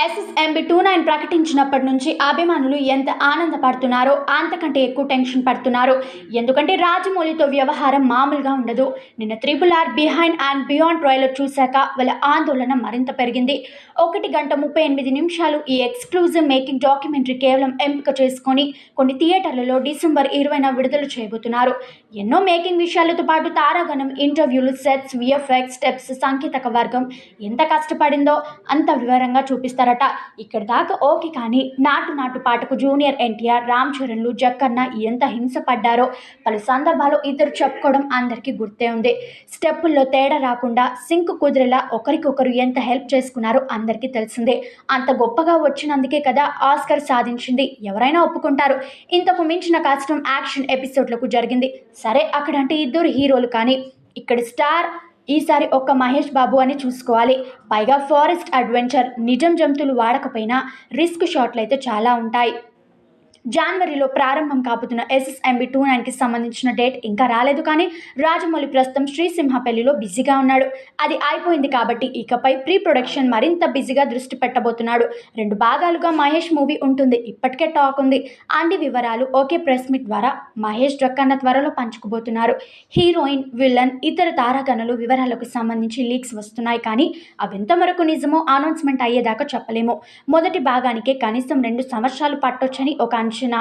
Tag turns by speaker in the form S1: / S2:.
S1: SSMB two nine ప్రకటించినప్పటి నుంచి అభిమానులు ఎంత ఆనందపడుతున్నారో అంతకంటే ఎక్కువ టెన్షన్ పడుతున్నారు. ఎందుకంటే రాజమౌళితో వ్యవహారం మామూలుగా ఉండదు. నిన్న triple R behind and beyond trailer చూశాక వాళ్ళ ఆందోళన మరింత పెరిగింది. ఒకటి గంట ముప్పై ఎనిమిది నిమిషాలు ఈ ఎక్స్క్లూజివ్ మేకింగ్ డాక్యుమెంటరీ కేవలం ఎంపిక చేసుకొని కొన్ని థియేటర్లలో డిసెంబర్ ఇరవైన విడుదల చేయబోతున్నారు. ఎన్నో మేకింగ్ విషయాలతో పాటు తారాగణం ఇంటర్వ్యూలు సెట్స్ విఎఫ్ఎక్స్ స్టెప్స్ సాంకేతిక వర్గం ఎంత కష్టపడిందో అంత వివరంగా చేస్తారట. ఇక్కడ దాకా ఓకే కానీ నాటు నాటు పాటకు జూనియర్ ఎన్టీఆర్ రామ్ చరణ్లు జక్కన్న ఎంత హింస పడ్డారో పలు సందర్భాల్లో ఇద్దరు చెప్పుకోవడం అందరికీ గుర్తే ఉంది. స్టెప్పుల్లో తేడా రాకుండా సింక్ కుదిరేలా ఒకరికొకరు ఎంత హెల్ప్ చేసుకున్నారో అందరికీ తెలిసిందే. అంత గొప్పగా వచ్చినందుకే కదా ఆస్కర్ సాధించింది. ఎవరైనా ఒప్పుకుంటారు. ఇంతకు మించిన కష్టం యాక్షన్ ఎపిసోడ్లకు జరిగింది. సరే అక్కడంటే ఇద్దరు హీరోలు కానీ ఇక్కడ స్టార్ ఈసారి ఒక్క మహేష్ బాబు అని చూసుకోవాలి. పైగా ఫారెస్ట్ అడ్వెంచర్ నిజం జంతువులు వాడకపోయినా రిస్క్ షాట్లు అయితే చాలా ఉంటాయి. జనవరిలో ప్రారంభం కాబోతున్న ఎస్ఎస్ఎంబి టూ నైన్కి సంబంధించిన డేట్ ఇంకా రాలేదు కానీ రాజమౌళి ప్రస్తుతం శ్రీసింహపల్లిలో బిజీగా ఉన్నాడు. అది అయిపోయింది కాబట్టి ఇకపై ప్రీ ప్రొడక్షన్ మరింత బిజీగా దృష్టి పెట్టబోతున్నాడు. రెండు భాగాలుగా మహేష్ మూవీ ఉంటుంది. ఇప్పటికే టాక్ ఉంది. అన్ని వివరాలు ఒకే ప్రెస్ మీట్ ద్వారా మహేష్ జక్కన్న త్వరలో పంచుకోబోతున్నారు. హీరోయిన్ విలన్ ఇతర తారాగణలు వివరాలకు సంబంధించి లీక్స్ వస్తున్నాయి కానీ అవి ఎంతవరకు నిజమో అనౌన్స్మెంట్ అయ్యేదాకా చెప్పలేము. మొదటి భాగానికే కనీసం రెండు సంవత్సరాలు పట్టొచ్చని ఒక అంచనా